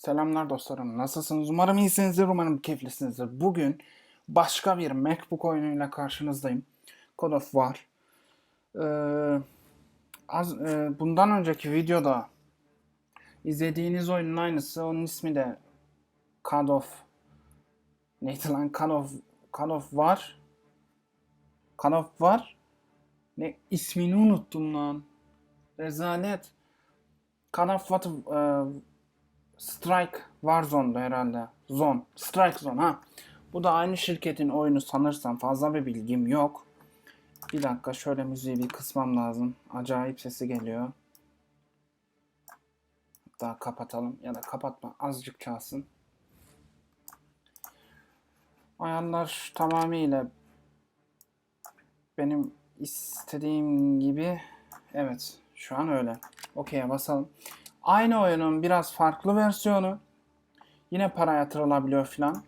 Selamlar dostlarım. Nasılsınız? Umarım iyisinizdir. Umarım keyiflisinizdir. Bugün başka bir MacBook oyunuyla karşınızdayım. God of War. Ee, az, e, bundan önceki videoda izlediğiniz oyunun aynısı. Onun ismi de God of neydi lan? God of, God of War. God of War. Ne? ismini unuttum lan. Rezalet. God of War e, Strike Warzone'da herhalde. Zone. Strike Zone ha. Bu da aynı şirketin oyunu sanırsam fazla bir bilgim yok. Bir dakika şöyle müziği bir kısmam lazım. Acayip sesi geliyor. Daha kapatalım ya da kapatma azıcık çalsın. Ayarlar tamamıyla benim istediğim gibi evet şu an öyle. Okey'e basalım. Aynı oyunun biraz farklı versiyonu. Yine para yatırılabiliyor filan.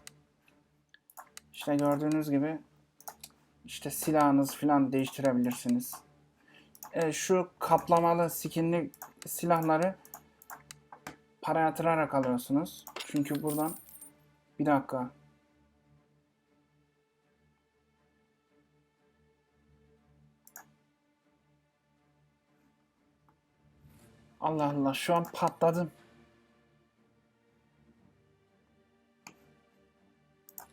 İşte gördüğünüz gibi işte silahınız filan değiştirebilirsiniz. E, şu kaplamalı skinli silahları para yatırarak alıyorsunuz. Çünkü buradan bir dakika. Allah Allah şu an patladım.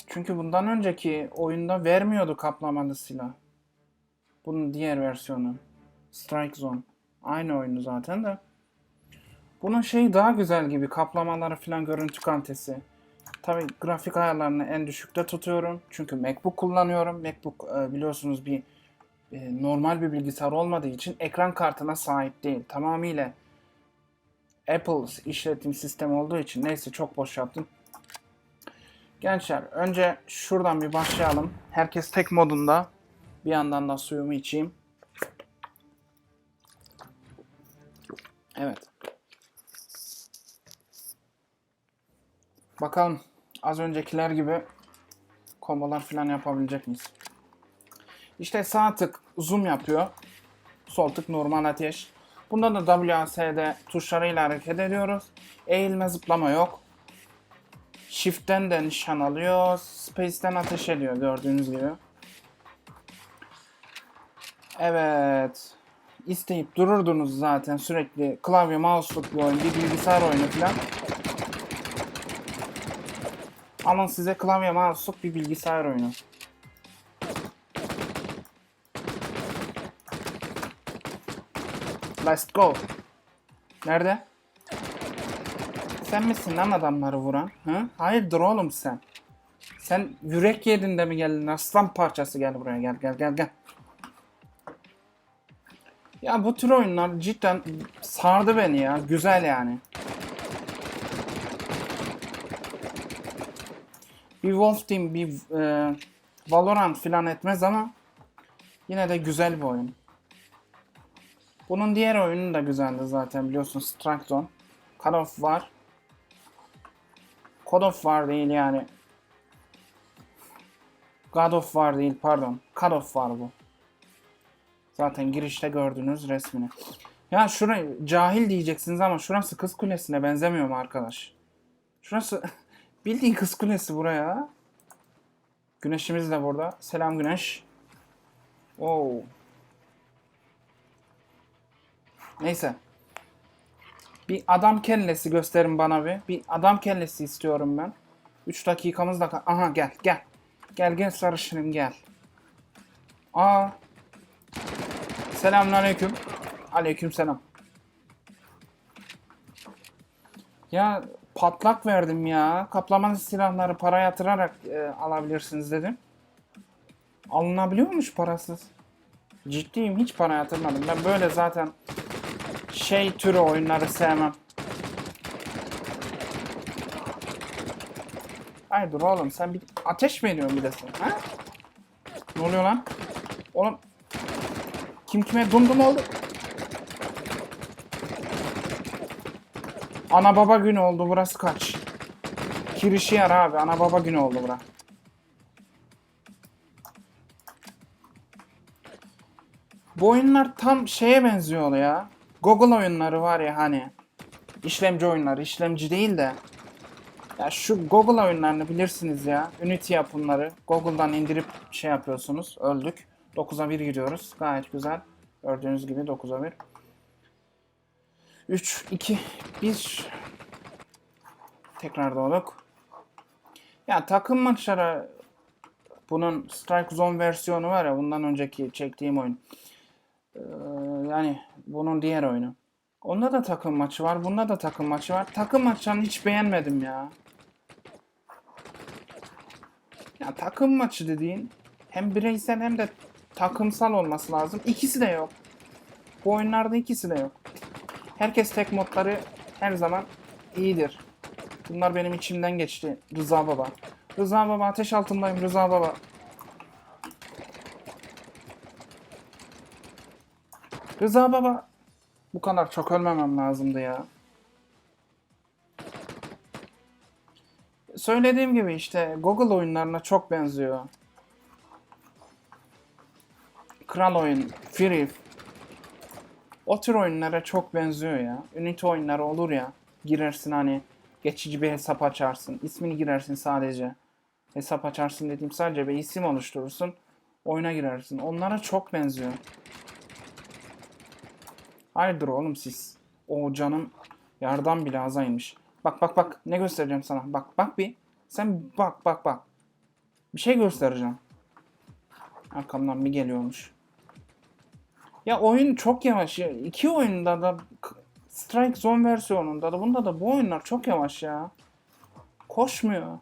Çünkü bundan önceki oyunda vermiyordu kaplamalı silah. Bunun diğer versiyonu. Strike Zone. Aynı oyunu zaten de. Bunun şeyi daha güzel gibi. Kaplamaları falan görüntü kalitesi. Tabi grafik ayarlarını en düşükte tutuyorum. Çünkü MacBook kullanıyorum. MacBook e, biliyorsunuz bir e, normal bir bilgisayar olmadığı için ekran kartına sahip değil. Tamamıyla Apple işletim sistemi olduğu için neyse çok boş yaptım. Gençler önce şuradan bir başlayalım. Herkes tek modunda. Bir yandan da suyumu içeyim. Evet. Bakalım az öncekiler gibi kombolar falan yapabilecek miyiz? İşte sağ tık zoom yapıyor. Sol tık normal ateş. Bunda da WASD tuşlarıyla hareket ediyoruz. Eğilme zıplama yok. Shift'ten de nişan alıyor. Space'ten ateş ediyor gördüğünüz gibi. Evet. İsteyip dururdunuz zaten sürekli klavye mouse'luk bir oyun, bir bilgisayar oyunu falan. Alın size klavye mouse'luk bir bilgisayar oyunu. Let's go. Nerede? Sen misin lan adamları vuran? Hı? Hayırdır oğlum sen? Sen yürek yedin de mi geldin? Aslan parçası gel buraya gel gel gel gel. Ya bu tür oyunlar cidden sardı beni ya. Güzel yani. Bir Wolf Team, bir e, Valorant filan etmez ama yine de güzel bir oyun. Bunun diğer oyunu da güzeldi zaten biliyorsun Strike. Call of var. God of War değil yani. God of War değil pardon. Call of War bu. Zaten girişte gördüğünüz resmini. Ya şurayı cahil diyeceksiniz ama şurası kız kulesine benzemiyor mu arkadaş? Şurası bildiğin kız kulesi buraya. Güneşimiz de burada. Selam güneş. Oo. Neyse. Bir adam kellesi gösterin bana bir. Bir adam kellesi istiyorum ben. 3 dakikamız da... Aha gel gel. Gel gel sarışınım gel. Aa. Selamünaleyküm. Aleyküm selam. Ya patlak verdim ya. Kaplamalı silahları para yatırarak e, alabilirsiniz dedim. Alınabiliyormuş parasız. Ciddiyim hiç para yatırmadım. Ben böyle zaten şey türü oyunları sevmem. Ay dur oğlum sen bir ateş mi ediyorsun bir de sen? Ha? Ne oluyor lan? Oğlum kim kime dumdum oldu? Ana baba günü oldu burası kaç? Kirişi yer abi ana baba günü oldu bura. Bu oyunlar tam şeye benziyor ya. Google oyunları var ya hani. işlemci oyunları, işlemci değil de Ya şu Google oyunlarını bilirsiniz ya. Unity yapımları. Google'dan indirip şey yapıyorsunuz. Öldük. 9'a 1 gidiyoruz. Gayet güzel. Gördüğünüz gibi 9'a 1. 3, 2, 1. Tekrar doğduk. Ya takım maçları bunun Strike Zone versiyonu var ya bundan önceki çektiğim oyun. Ee, yani bunun diğer oyunu. Onda da takım maçı var. Bunda da takım maçı var. Takım maçlarını hiç beğenmedim ya. Ya takım maçı dediğin hem bireysel hem de takımsal olması lazım. İkisi de yok. Bu oyunlarda ikisi de yok. Herkes tek modları her zaman iyidir. Bunlar benim içimden geçti. Rıza Baba. Rıza Baba ateş altındayım Rıza Baba. Rıza Baba. Bu kadar çok ölmemem lazımdı ya. Söylediğim gibi işte Google oyunlarına çok benziyor. Kral oyun, Free. O tür oyunlara çok benziyor ya. Unity oyunları olur ya. Girersin hani geçici bir hesap açarsın. İsmini girersin sadece. Hesap açarsın dediğim sadece bir isim oluşturursun. Oyuna girersin. Onlara çok benziyor. Hayırdır oğlum siz? O canım yardan bile azaymış. Bak bak bak ne göstereceğim sana. Bak bak bir. Sen bak bak bak. Bir şey göstereceğim. Arkamdan bir geliyormuş. Ya oyun çok yavaş ya. İki oyunda da Strike Zone versiyonunda da bunda da bu oyunlar çok yavaş ya. Koşmuyor.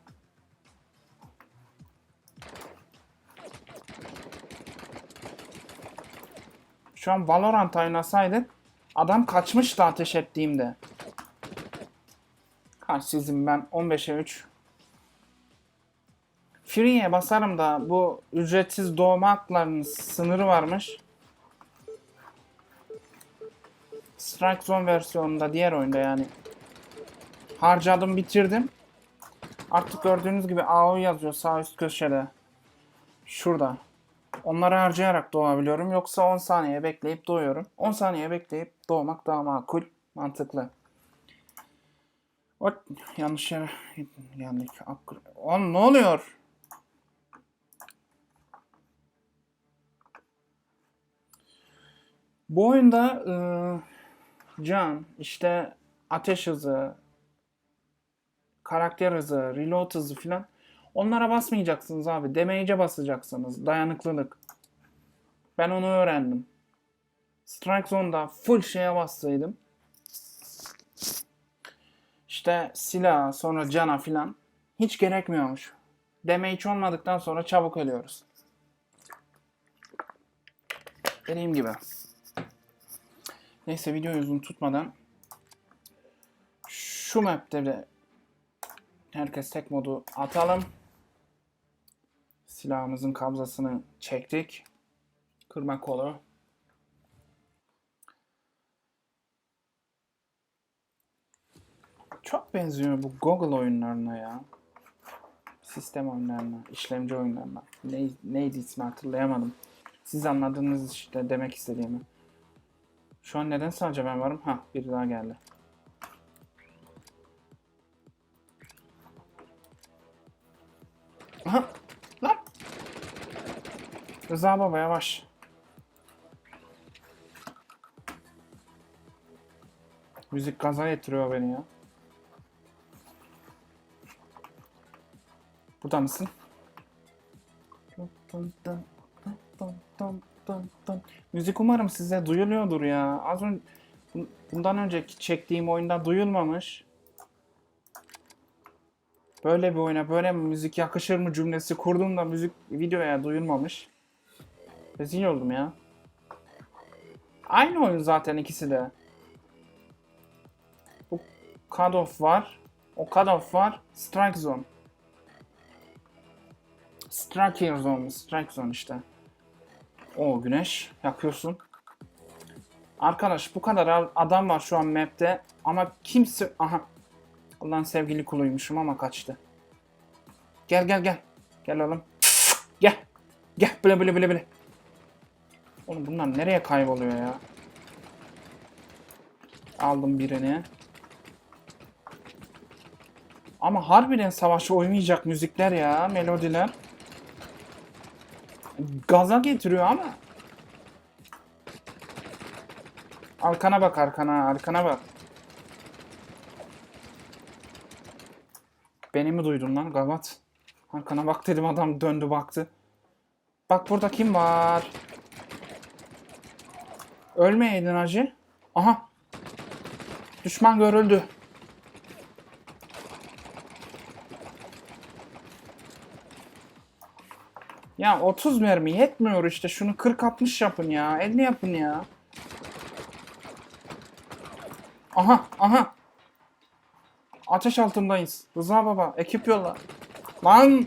Şu an Valorant oynasaydık adam kaçmıştı ateş ettiğimde. Kaç sizin ben 15'e 3. Free'ye basarım da bu ücretsiz doğma haklarının sınırı varmış. Strike Zone versiyonunda diğer oyunda yani. Harcadım bitirdim. Artık gördüğünüz gibi AO yazıyor sağ üst köşede. Şurada. Onları harcayarak doğabiliyorum. Yoksa 10 saniye bekleyip doğuyorum. 10 saniye bekleyip doğmak daha makul, mantıklı. O yanlış yere yanlış. Oğlum ne oluyor? Bu oyunda ıı, can, işte ateş hızı, karakter hızı, reload hızı filan onlara basmayacaksınız abi. Damage'e basacaksınız. Dayanıklılık. Ben onu öğrendim. Strike Zone'da full şeye bassaydım. İşte silah, sonra cana filan hiç gerekmiyormuş. Damage olmadıktan sonra çabuk ölüyoruz. Dediğim gibi. Neyse videoyu uzun tutmadan şu map'te de herkes tek modu atalım. Silahımızın kabzasını çektik. Kırma kolu. Çok benziyor bu Google oyunlarına ya. Sistem oyunlarına, işlemci oyunlarına. Ne, neydi ismi hatırlayamadım. Siz anladınız işte demek istediğimi. Şu an neden sadece ben varım? Ha, biri daha geldi. Aha! Rıza baba yavaş. Müzik gaza getiriyor beni ya. Burada mısın? Müzik umarım size duyuluyordur ya. Az önce bundan önceki çektiğim oyunda duyulmamış. Böyle bir oyuna böyle mi müzik yakışır mı cümlesi kurduğumda müzik videoya duyulmamış. Rezil oldum ya. Aynı oyun zaten ikisi de. Bu Cut Off var. O Cut Off var. Strike Zone. Strike Zone. Strike Zone işte. O güneş. Yakıyorsun. Arkadaş bu kadar adam var şu an map'te. Ama kimse... Aha. Allah'ın sevgili kuluymuşum ama kaçtı. Gel gel gel. Gel oğlum. Gel. Gel bile bile bile bile. Oğlum bunlar nereye kayboluyor ya? Aldım birini. Ama harbiden savaşı oynayacak müzikler ya, melodiler. Gaza getiriyor ama. Arkana bak arkana, arkana bak. Beni mi duydun lan gavat? Arkana bak dedim adam döndü baktı. Bak burada kim var? Ölmeyeydin hacı. Aha. Düşman görüldü. Ya 30 mermi yetmiyor işte. Şunu 40-60 yapın ya. 50 yapın ya. Aha aha. Ateş altındayız. Rıza baba ekip yolla. Lan.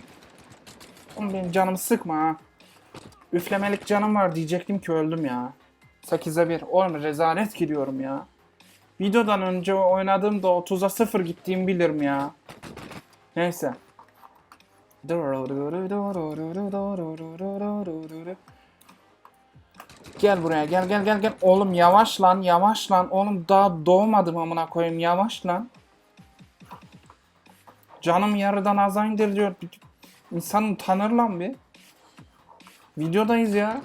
Oğlum benim canımı sıkma ha. Üflemelik canım var diyecektim ki öldüm ya. 8'e 1. Oğlum rezalet gidiyorum ya. Videodan önce oynadığımda 30'a 0 gittiğimi bilirim ya. Neyse. Gel buraya gel gel gel gel. Oğlum yavaş lan yavaş lan. Oğlum daha doğmadım amına koyayım yavaş lan. Canım yarıdan aza indir diyor. İnsan utanır lan bir. Videodayız ya.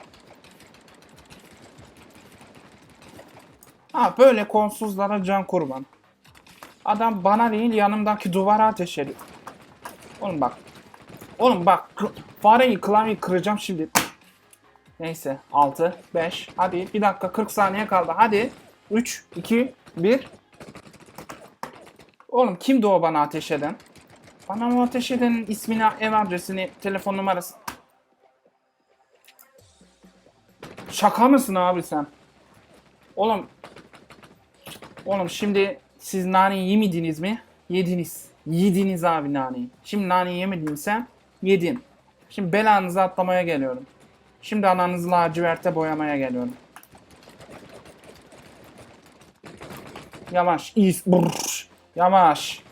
Ha böyle konsuzlara can kurban. Adam bana değil yanımdaki duvara ateş ediyor. Oğlum bak. Oğlum bak. Fareyi klavyeyi kıracağım şimdi. Neyse 6 5 hadi bir dakika 40 saniye kaldı hadi 3 2 1 Oğlum kimdi o bana ateş eden? Bana o ateş edenin ismini, ev adresini, telefon numarası. Şaka mısın abi sen? Oğlum Oğlum şimdi siz naneyi yemediniz mi? Yediniz. Yediniz abi naneyi. Şimdi naneyi yemedin sen? Yedin. Şimdi belanızı atlamaya geliyorum. Şimdi ananızı laciverte boyamaya geliyorum. Yavaş. İyi. Brrr. Yavaş.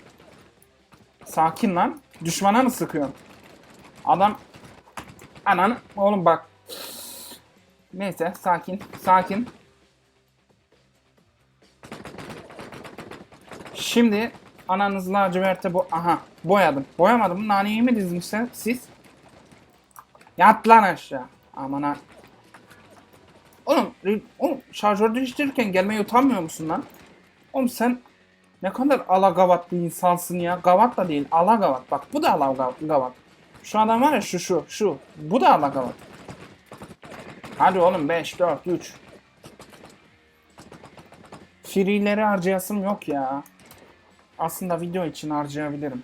Sakin lan. Düşmana mı sıkıyorsun? Adam Ananı oğlum bak. Neyse sakin sakin. Şimdi ananız laciverte bu aha boyadım. Boyamadım. Naneyi mi sen- siz? Yat lan aşağı. Aman ha. Oğlum, oğlum şarjör değiştirirken gelmeye utanmıyor musun lan? Oğlum sen ne kadar alagavat bir insansın ya. Gavat da değil, alagavat. Bak bu da alagavat. Şu adam var ya şu şu şu. Bu da alagavat. Hadi oğlum 5, 4, 3. Free'leri harcayasım yok ya. Aslında video için harcayabilirim.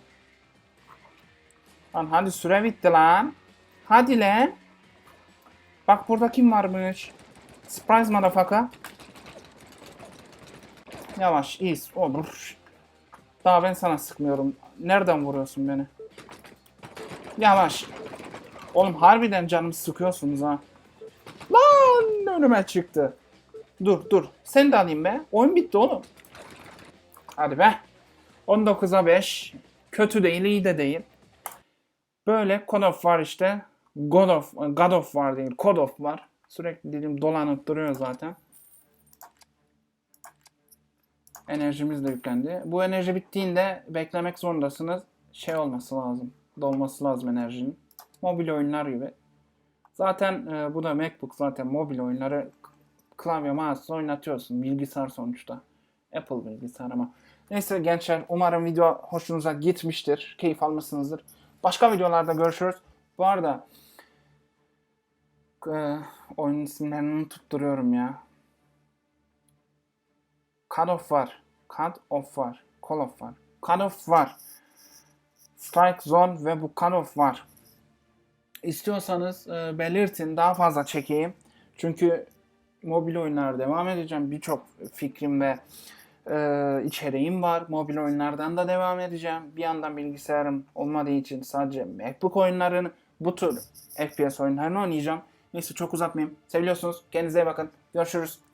Lan hadi süre bitti lan. Hadi lan. Bak burada kim varmış? Surprise motherfucker. Yavaş, iz, olur. Daha ben sana sıkmıyorum. Nereden vuruyorsun beni? Yavaş. Oğlum harbiden canımı sıkıyorsunuz ha. Lan önüme çıktı. Dur dur. Sen de alayım be. Oyun bitti oğlum. Hadi be. 19'a 5. Kötü değil, iyi de değil. Böyle God of var işte. God of, God of var değil, God of var. Sürekli dilim dolanıp duruyor zaten. Enerjimiz de yüklendi. Bu enerji bittiğinde beklemek zorundasınız. Şey olması lazım. Dolması lazım enerjinin. Mobil oyunlar gibi. Zaten e, bu da MacBook zaten mobil oyunları klavye mouse oynatıyorsun. Bilgisayar sonuçta. Apple bilgisayar ama. Neyse gençler umarım video hoşunuza gitmiştir. Keyif almışsınızdır. Başka videolarda görüşürüz. Bu arada e, oyun isimlerini tutturuyorum ya. Call of var. Call of var. Call of var. Call of var. Strike Zone ve bu Call of var. İstiyorsanız e, belirtin daha fazla çekeyim. Çünkü mobil oyunlara devam edeceğim. Birçok fikrim ve e, içeriğim var. Mobil oyunlardan da devam edeceğim. Bir yandan bilgisayarım olmadığı için sadece MacBook oyunlarını bu tür FPS oyunlarını oynayacağım. Neyse çok uzatmayayım. Seviyorsunuz. Kendinize iyi bakın. Görüşürüz.